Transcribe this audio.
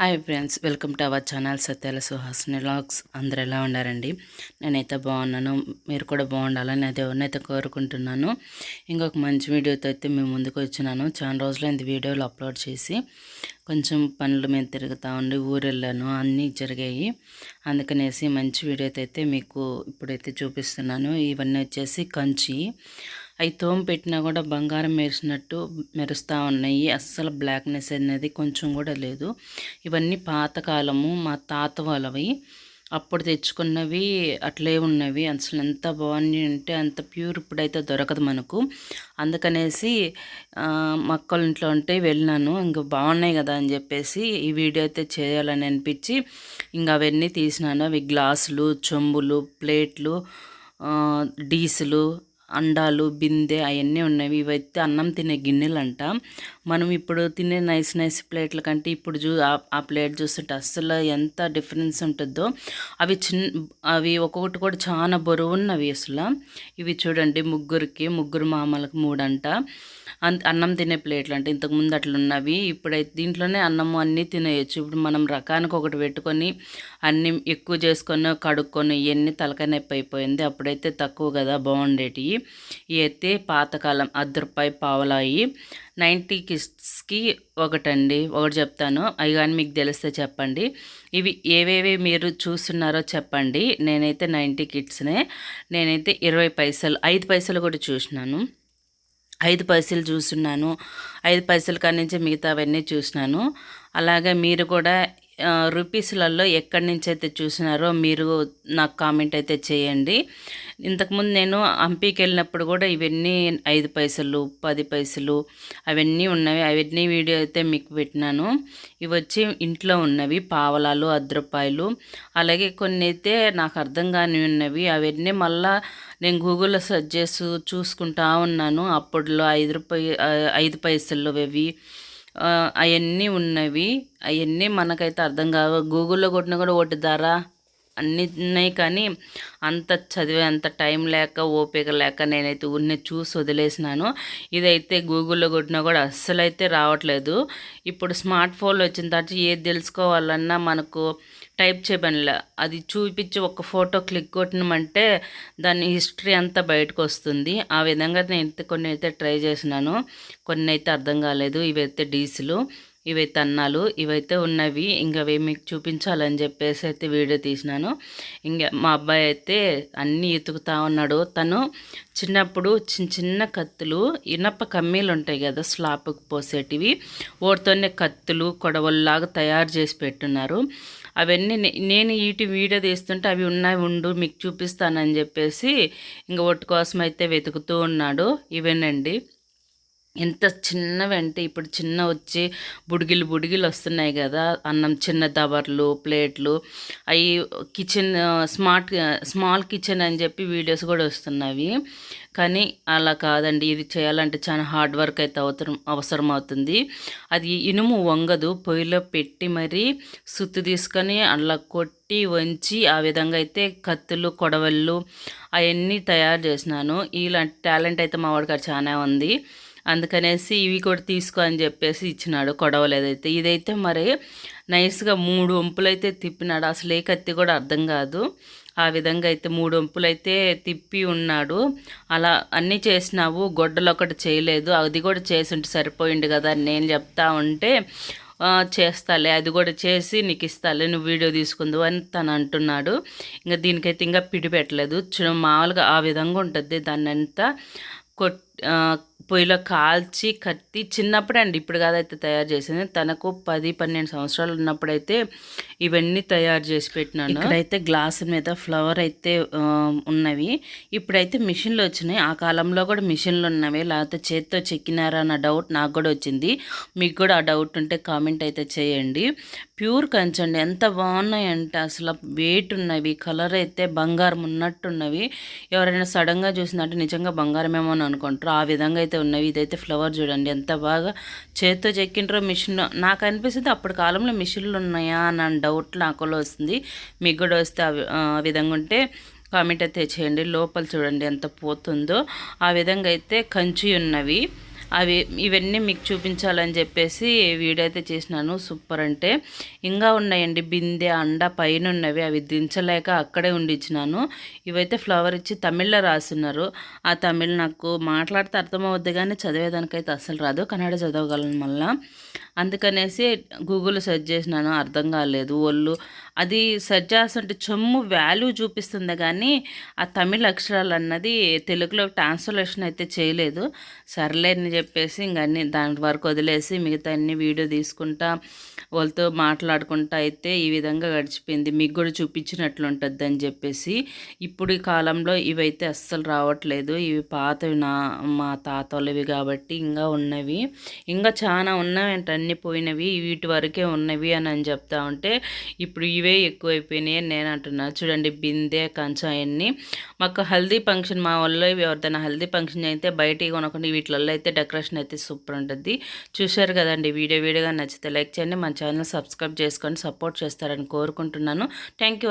Hi friends welcome to our channel Satyala Suhasini logs అందరు ఎలా ఉండారండి? నేనైతే బాగున్నాను. మీరు కూడా బాగుండాలని అది ఎవరినైతే కోరుకుంటున్నాను. ఇంకొక మంచి వీడియోతో అయితే మేము ముందుకు వచ్చినాను. చాలా రోజులైంది వీడియోలు అప్లోడ్ చేసి. కొంచెం పనుల మీద తిరుగుతూ ఉండి ఊరు అన్నీ జరిగాయి. అందుకనేసి మంచి వీడియోతో అయితే మీకు ఇప్పుడైతే చూపిస్తున్నాను. ఇవన్నీ వచ్చేసి కంచి. అవి తోమ పెట్టినా కూడా బంగారం మెరిసినట్టు మెరుస్తూ ఉన్నాయి. అస్సలు బ్లాక్నెస్ అనేది కొంచెం కూడా లేదు. ఇవన్నీ పాతకాలము మా తాత వాళ్ళవి. అప్పుడు తెచ్చుకున్నవి అట్లే ఉన్నవి. అసలు ఎంత బాగున్నాయి అంటే అంత ప్యూర్ ఇప్పుడైతే దొరకదు మనకు. అందుకనేసి మక్కల ఇంట్లో ఉంటే వెళ్ళినాను. ఇంకా బాగున్నాయి కదా అని చెప్పేసి ఈ వీడియో అయితే చేయాలని అనిపించి ఇంకా అవన్నీ తీసినాను. అవి గ్లాసులు చెంబులు ప్లేట్లు డీసులు అండాలు బిందె అవన్నీ ఉన్నవి ఇవైతే అన్నం తినే గిన్నెలు అంట మనం ఇప్పుడు తినే నైస్ నైస్ ప్లేట్ల కంటే ఇప్పుడు చూ ఆ ప్లేట్ చూస్తుంటే అస్సలు ఎంత డిఫరెన్స్ ఉంటుందో. అవి చిన్న అవి ఒక్కొక్కటి కూడా చాలా బరువున్నవి అసలు. ఇవి చూడండి ముగ్గురికి ముగ్గురు మామలకు మూడంట. అన్నం తినే ప్లేట్లు అంటే ఇంతకుముందు అట్లా ఉన్నవి. ఇప్పుడైతే దీంట్లోనే అన్నము అన్నీ తినేయచ్చు. ఇప్పుడు మనం రకానికి ఒకటి పెట్టుకొని అన్నీ ఎక్కువ చేసుకొని కడుక్కొని ఇవన్నీ తలకాయ నొప్పి అయిపోయింది. అప్పుడైతే తక్కువ కదా బాగుండేటివి. ఇవి అయితే పాతకాలం అర్ధ రూపాయి పావలాయి. నైంటీ కిడ్స్కి ఒకటండి. ఒకటి చెప్తాను. అవి కానీ మీకు తెలిస్తే చెప్పండి. ఇవి ఏవేవి మీరు చూస్తున్నారో చెప్పండి. నేనైతే నైంటీ కిడ్స్నే. నేనైతే ఇరవై పైసలు ఐదు పైసలు కూడా చూసినాను. ఐదు పైసలు చూసున్నాను ఐదు పైసల కాడి నుంచి మిగతా అవన్నీ చూసినాను. అలాగే మీరు కూడా రూపీస్లలో ఎక్కడి నుంచి అయితే చూసినారో మీరు నాకు కామెంట్ అయితే చేయండి. ఇంతకుముందు నేను హంపీకి వెళ్ళినప్పుడు కూడా ఇవన్నీ ఐదు పైసలు పది పైసలు అవన్నీ ఉన్నవి. అవన్నీ వీడియో అయితే మీకు పెట్టినాను. ఇవి వచ్చి ఇంట్లో ఉన్నవి పావలాలు అర్ధ రూపాయలు అలాగే కొన్ని అయితే నాకు అర్థం కాని ఉన్నవి. అవన్నీ మళ్ళా నేను గూగుల్లో సెర్చ్ చేసి చూసుకుంటా ఉన్నాను. అప్పట్లో ఐదు రూపాయ ఐదు పైసలు అవి అవన్నీ ఉన్నవి. అవన్నీ మనకైతే అర్థం కావు. గూగుల్లో కొట్టినా కూడా ఒకటి ధర అన్నీ ఉన్నాయి కానీ అంత చదివే అంత టైం లేక ఓపిక లేక నేనైతే ఉన్న చూసి వదిలేసినాను. ఇదైతే గూగుల్లో కొట్టినా కూడా అస్సలు అయితే రావట్లేదు. ఇప్పుడు స్మార్ట్ ఫోన్లు వచ్చిన తర్వాత ఏది తెలుసుకోవాలన్నా మనకు టైప్ చేయబనిలే అది చూపించి ఒక ఫోటో క్లిక్ కొట్టినమంటే దాని హిస్టరీ అంతా బయటకు వస్తుంది ఆ విధంగా నేను కొన్ని అయితే ట్రై చేసినాను. కొన్ని అయితే అర్థం కాలేదు. ఇవైతే డీజిలు ఇవైతే అన్నాలు ఇవైతే ఉన్నవి. ఇంకా అవి మీకు చూపించాలని చెప్పేసి అయితే వీడియో తీసినాను. ఇంకా మా అబ్బాయి అయితే అన్నీ ఎతుకుతా ఉన్నాడు. తను చిన్నప్పుడు చిన్న చిన్న కత్తులు ఇనప కమ్మీలు ఉంటాయి కదా స్లాప్కి పోసేటివి. వాటితోనే కత్తులు కొడవల్లాగా తయారు చేసి పెట్టున్నారు. అవన్నీ నేను వీటి వీడియో తీస్తుంటే అవి ఉన్నాయి ఉండు మీకు చూపిస్తానని చెప్పేసి ఇంకా వాటి కోసం అయితే వెతుకుతూ ఉన్నాడు. ఇవేనండి. ఎంత చిన్నవి అంటే ఇప్పుడు చిన్న వచ్చి బుడిగిలు బుడిగిలు వస్తున్నాయి కదా అన్నం చిన్న దబర్లు ప్లేట్లు. అవి కిచెన్ స్మార్ట్ స్మాల్ కిచెన్ అని చెప్పి వీడియోస్ కూడా వస్తున్నాయి కానీ అలా కాదండి ఇది చేయాలంటే చాలా హార్డ్ వర్క్ అయితే అవసరం అవసరం అవుతుంది అది ఇనుము వంగదు పొయ్యిలో పెట్టి మరీ సుత్తు తీసుకొని అలా కొట్టి వంచి ఆ విధంగా అయితే కత్తులు కొడవళ్ళు అవన్నీ తయారు చేసినాను. ఇలాంటి టాలెంట్ అయితే మా వాడికి చాలా ఉంది. అందుకనేసి ఇవి కూడా తీసుకో అని చెప్పేసి ఇచ్చినాడు కొడవలేదైతే. ఇదైతే మరి నైస్గా మూడు వంపులు అయితే తిప్పినాడు. అసలు ఏ కత్తి కూడా అర్థం కాదు. ఆ విధంగా అయితే మూడు వంపులు అయితే తిప్పి ఉన్నాడు. అలా అన్నీ చేసినావు గొడ్డలు ఒకటి చేయలేదు. అది కూడా చేసి ఉంటే సరిపోయింది కదా అని నేను చెప్తా ఉంటే చేస్తాలే అది కూడా చేసి నీకు ఇస్తాలే నువ్వు వీడియో తీసుకుందు అని తను అంటున్నాడు. ఇంకా దీనికైతే ఇంకా పిడి పెట్టలేదు మామూలుగా ఆ విధంగా ఉంటుంది దాన్ని అంతా కొట్ పొయ్యిలో కాల్చి కత్తి చిన్నప్పుడే అండి ఇప్పుడు కాదైతే తయారు చేసింది. తనకు పది పన్నెండు సంవత్సరాలు ఉన్నప్పుడైతే ఇవన్నీ తయారు చేసి పెట్టినాను. ఇక్కడైతే గ్లాస్ మీద ఫ్లవర్ అయితే ఉన్నవి. ఇప్పుడైతే మిషన్లు వచ్చినాయి. ఆ కాలంలో కూడా మిషన్లు ఉన్నవి. లేకపోతే చేత్తో చెక్కినారా అన్న డౌట్ నాకు కూడా వచ్చింది. మీకు కూడా ఆ డౌట్ ఉంటే కామెంట్ అయితే చేయండి. ప్యూర్ కంచండి. ఎంత బాగున్నాయంటే అసలు వెయిట్ ఉన్నవి కలర్ అయితే బంగారం ఉన్నట్టున్నవి. ఎవరైనా సడన్గా చూసినట్టు నిజంగా బంగారమేమో అని అనుకుంటారు. ఆ విధంగా అయితే ఉన్నవి. ఇదైతే ఫ్లవర్ చూడండి ఎంత బాగా చేత్తో చెక్కింటారో మిషన్. నాకు అనిపిస్తుంది అప్పటి కాలంలో మిషన్లు ఉన్నాయా అన్న డౌట్ నాకులో వస్తుంది. మీకు కూడా వస్తే ఆ విధంగా ఉంటే కామెంట్ అయితే చేయండి. లోపల చూడండి ఎంత పోతుందో. ఆ విధంగా అయితే కంచి ఉన్నవి. అవి ఇవన్నీ మీకు చూపించాలని చెప్పేసి వీడియో అయితే చేసినాను. సూపర్ అంటే ఇంకా ఉన్నాయండి. బిందె అండ పైన ఉన్నవి అవి దించలేక అక్కడే ఉండిచ్చినాను. ఇవైతే ఫ్లవర్ ఇచ్చి తమిళ్ళో రాస్తున్నారు ఆ తమిళ్ నాకు మాట్లాడితే అర్థమవుద్ది కానీ చదివేదానికైతే అస్సలు రాదు. కన్నడ చదవగలను మళ్ళీ. అందుకనేసి గూగుల్ సెర్చ్ చేసినాను. అర్థం కాలేదు. ఒళ్ళు అది సెర్చ్ చేస్తుంటే చెమ్ము వాల్యూ చూపిస్తుంది కానీ ఆ తమిళ అక్షరాలు అన్నది తెలుగులో ట్రాన్స్లేషన్ అయితే చేయలేదు. సర్లేని చెప్పేసి ఇంకన్నీ అన్ని దాని వరకు వదిలేసి మిగతా అన్ని వీడియో తీసుకుంటా వాళ్ళతో మాట్లాడుకుంటా అయితే ఈ విధంగా గడిచిపోయింది. మీకు కూడా చూపించినట్లు ఉంటుంది అని చెప్పేసి ఇప్పుడు ఈ కాలంలో ఇవైతే అస్సలు రావట్లేదు. ఇవి పాతవి నా మా తాతలవి కాబట్టి ఇంకా ఉన్నవి. ఇంకా చాలా ఉన్నవి అంటే అన్నీ పోయినవి వీటి వరకే ఉన్నవి అని అని చెప్తా ఉంటే ఇప్పుడు ఇవే ఎక్కువైపోయినాయి అని నేను అంటున్నా. చూడండి బిందె కంచం అవన్నీ. మాకు హల్దీ ఫంక్షన్ మా వాళ్ళు ఎవరిదైనా హల్దీ ఫంక్షన్ అయితే బయటికి కొనకుండా వీటిలలో అయితే డెకరేషన్ అయితే సూపర్ ఉంటుంది. చూశారు కదండి వీడియో వీడియోగా నచ్చితే లైక్ చేయండి. మన ఛానల్ సబ్స్క్రైబ్ చేసుకొని సపోర్ట్ చేస్తారని కోరుకుంటున్నాను. Thank you